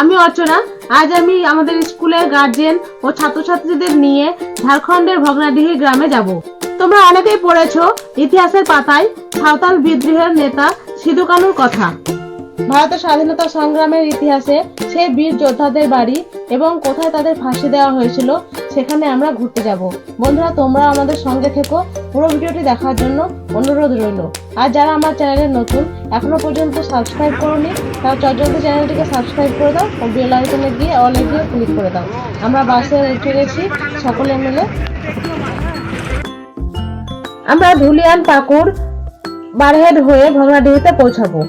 আমি অর্চনা, আজ আমি আমাদের স্কুলের গার্জেন ও ছাত্রছাত্রীদের নিয়ে ঝাড়খণ্ডের ভগ্নাডিহি গ্রামে যাব। তোমরা অনেকেই পড়েছ ইতিহাসের পাতায় সাঁওতাল বিদ্রোহের নেতা সিধু কানুর কথা। ভারতের স্বাধীনতা সংগ্রামের ইতিহাসে সেই বীর যোদ্ধাদের বাড়ি এবং কোথায় তাদের ফাঁসি দেওয়া হয়েছিল, সেখানে আমরা ঘুরতে যাব। বন্ধুরা, তোমরা আমাদের সঙ্গে থেকো। পুরো ভিডিওটি দেখার জন্য অনুরোধ রইল। আর যারা আমার চ্যানেলে নতুন, এখনও পর্যন্ত সাবস্ক্রাইব করোনি তারা চটজলদি চ্যানেলটিকে সাবস্ক্রাইব করে দাও ও বেল আইকনে গিয়ে অলে গিয়ে ক্লিক করে দাও। আমরা বাসে উঠে গেছি, সকলে মিলে। আমরা ধুলিয়ান পাকুড় বারহেড হয়ে ভগ্নাডিহিতে পৌঁছাবো।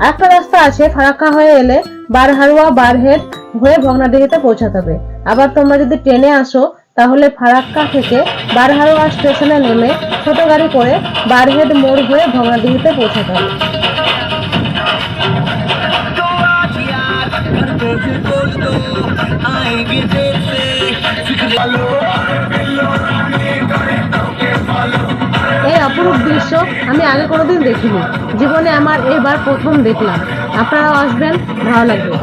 একটা রাস্তা আছে ফারাক্কা হয়ে এলে বারহারুয়া বারহেড হয়ে ভগ্নাডিহিতে পৌঁছাতে হবে আবার তোমরা যদি ট্রেনে আসো তাহলে ফারাক্কা থেকে বারহারুয়া স্টেশনে নেমে ছোট গাড়ি করে বারহেড মোড় হয়ে ভগ্নাডিহিতে পৌঁছাতে হবে আমি আগে কোনোদিন দেখিনি। জীবনে আমার এবার প্রথম দেখলাম। আপনারাও আসবেন, ভালো লাগবে।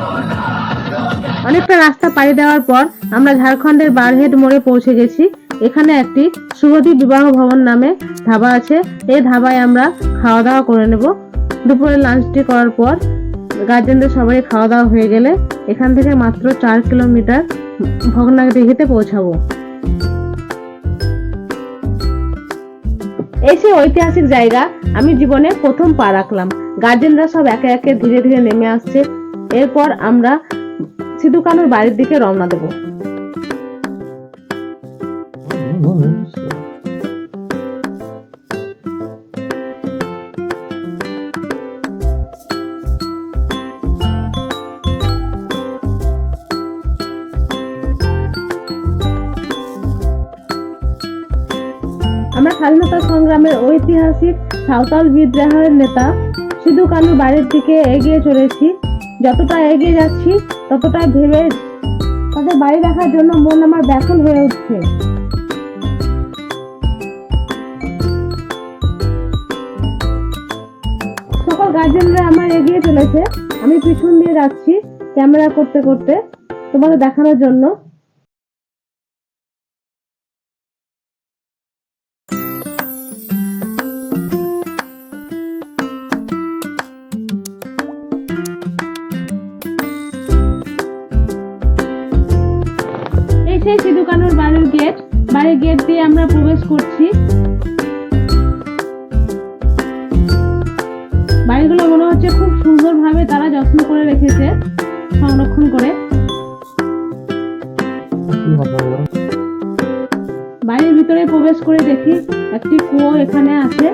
অনেকটা রাস্তা পাড়ি দেওয়ার পর আমরা ঝাড়খণ্ডের বারহেড মোড়ে পৌঁছে গেছি। এখানে একটি শুভদীপ বিবাহ ভবন নামে ধাবা আছে। এই ধাবায় আমরা খাওয়া দাওয়া করে নেব। দুপুরে লাঞ্চটি করার পর গার্জেনদের সবারই খাওয়া দাওয়া হয়ে গেলে এখান থেকে মাত্র চার কিলোমিটার ভগ্নাডিহিতে পৌঁছাবো। এই সেই ঐতিহাসিক জায়গা, আমি জীবনে প্রথম পা রাখলাম। গার্জেনরা সব একে একে ধীরে ধীরে নেমে আসছে। এরপর আমরা সিধু কানুর বাড়ির দিকে রওনা দেব। সংগ্রামের ঐতিহাসিক সাঁওতাল বিদ্রোহের নেতা সিধু কানুর বাড়ির দিকে এগিয়ে চলেছি। যতটা এগিয়ে যাচ্ছি ততটা ভেবে তাদের বাড়ি দেখার জন্য মন আমার ব্যাকুল হয়ে উঠছে। সকল গার্জেনরা আমার এগিয়ে চলেছে। আমি পিছন দিয়ে যাচ্ছি ক্যামেরা করতে করতে তোমাদের দেখানোর জন্য। সেই সিধু কানুর বাড়ির গেট বাড়ির গেট দিয়ে আমরা প্রবেশ করছি। বাড়িগুলো মনে হচ্ছে খুব সুন্দরভাবে তারা যত্ন করে রেখেছে, সংরক্ষণ করে। বাড়ির ভিতরে প্রবেশ করে দেখি একটি কুয়ো এখানে আছে।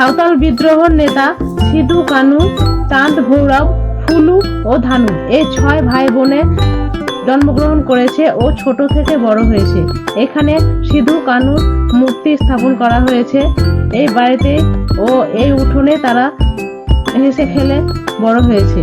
সাঁওতাল বিদ্রোহর নেতা সিধু, কানু, চাঁদ, ভৈরব, ফুলু ও ধানু এই ছয় ভাই বোনে জন্মগ্রহণ করেছে ও ছোট থেকে বড় হয়েছে। এখানে সিধু কানুর মূর্তি স্থাপন করা হয়েছে। এই বাড়িতে ও এই উঠোনে তারা হেসে খেলে বড় হয়েছে।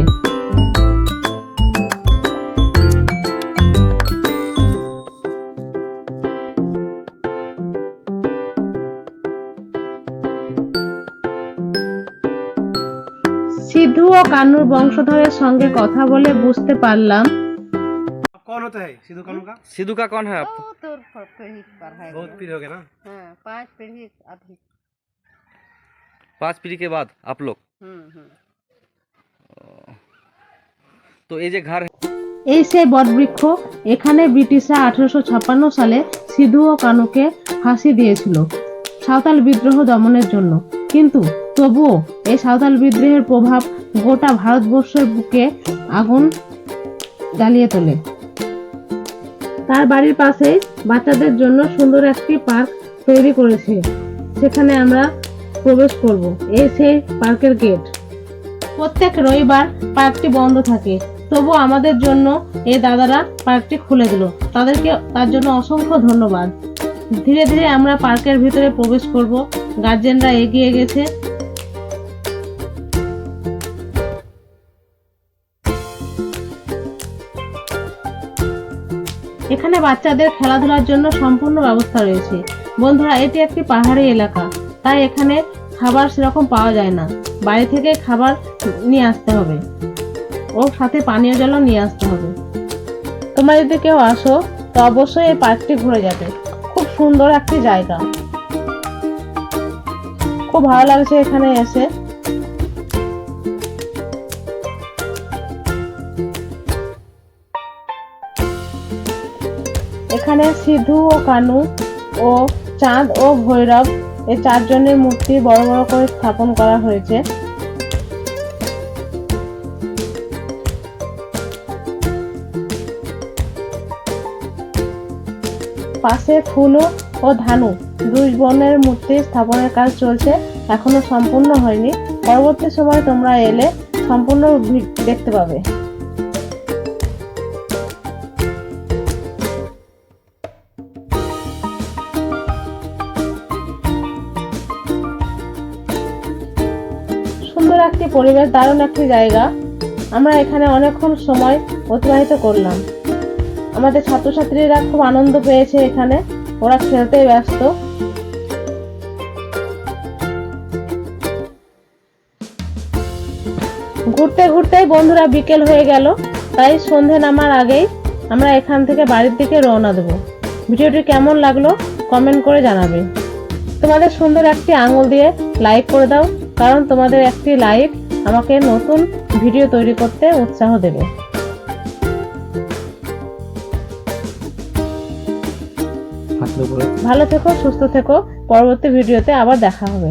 সিধু ও কানুর বংশধরের সঙ্গে কথা বলে বুঝতে পারলাম कौन होता है सिद्धू कानू का सिद्धू का कौन है आप वो तो पीढ़ी पर है बहुत पीर हो गया ना हाँ पांच पीढ़ी अधिक पांच पीढ़ी के बाद आप लोग हम्म हम्म तो ये जो घर है এই সেই বটবৃক্ষ এখানে ব্রিটিশরা আঠারোশো ছাপ্পান্ন সালে সিধু ও কানুকে ফাঁসি দিয়েছিল সাঁওতাল বিদ্রোহ দমনের জন্য কিন্তু তবুও এই সাঁওতাল বিদ্রোহের প্রভাব গোটা ভারতবর্ষের বুকে আগুন জ্বালিয়ে তোলে। তার বাড়ির পাশেই বাচ্চাদের জন্য সুন্দর একটি পার্ক তৈরি করেছে। সেখানে আমরা প্রবেশ করব। এই সেই পার্কের গেট। প্রত্যেক রবিবার পার্কটি বন্ধ থাকে। তবু আমাদের জন্য এই দাদারা পার্কটি খুলে দিল। তাদেরকে, তার জন্য অসংখ্য ধন্যবাদ। ধীরে ধীরে আমরা পার্কের ভিতরে প্রবেশ করব। গার্জেনরা এগিয়ে গেছে। এখানে বাচ্চাদের খেলাধুলার জন্য সম্পূর্ণ ব্যবস্থা রয়েছে। বন্ধুরা, এটি একটি পাহাড়ি এলাকা, তাই এখানে খাবার সেরকম পাওয়া যায় না। বাইরে থেকে খাবার নিয়ে আসতে হবে ও সাথে পানীয় জলও নিয়ে আসতে হবে। তোমরা যদি কেউ আসো, তো অবশ্যই এই পার্কটি ঘুরে যাবে। খুব সুন্দর একটি জায়গা। খুব ভালো লাগছে এখানে এসে। এখানে সিধু ও কানু ও চাঁদ ও ভৈরব এই চারজনের মূর্তি বড় বড় করে স্থাপন করা হয়েছে। পাশে ফুলু ও ধানু দুই বোনের মূর্তি স্থাপনের কাজ চলছে, এখনও সম্পূর্ণ হয়নি। পরবর্তী সময় তোমরা এলে সম্পূর্ণ দেখতে পাবে। সুন্দর একটি পরিবেশ, দারুণ একটি জায়গা। আমরা এখানে অনেকক্ষণ সময় অতিবাহিত করলাম। আমাদের ছাত্রছাত্রীরা খুব আনন্দ পেয়েছে এখানে। ওরা খেলতে ব্যস্ত। ঘুরতে ঘুরতেই বন্ধুরা বিকেল হয়ে গেল। তাই সন্ধে নামার আগেই আমরা এখান থেকে বাড়ির দিকে রওনা দেবো। ভিডিওটি কেমন লাগল কমেন্ট করে জানাবে। তোমাদের সুন্দর একটি আঙুল দিয়ে লাইক করে দাও কারণ তোমাদের একটি লাইক আমাকে নতুন ভিডিও তৈরি করতে উৎসাহ দেবে। ভালো থেকো সুস্থ থেকো পরবর্তী ভিডিওতে আবার দেখা হবে।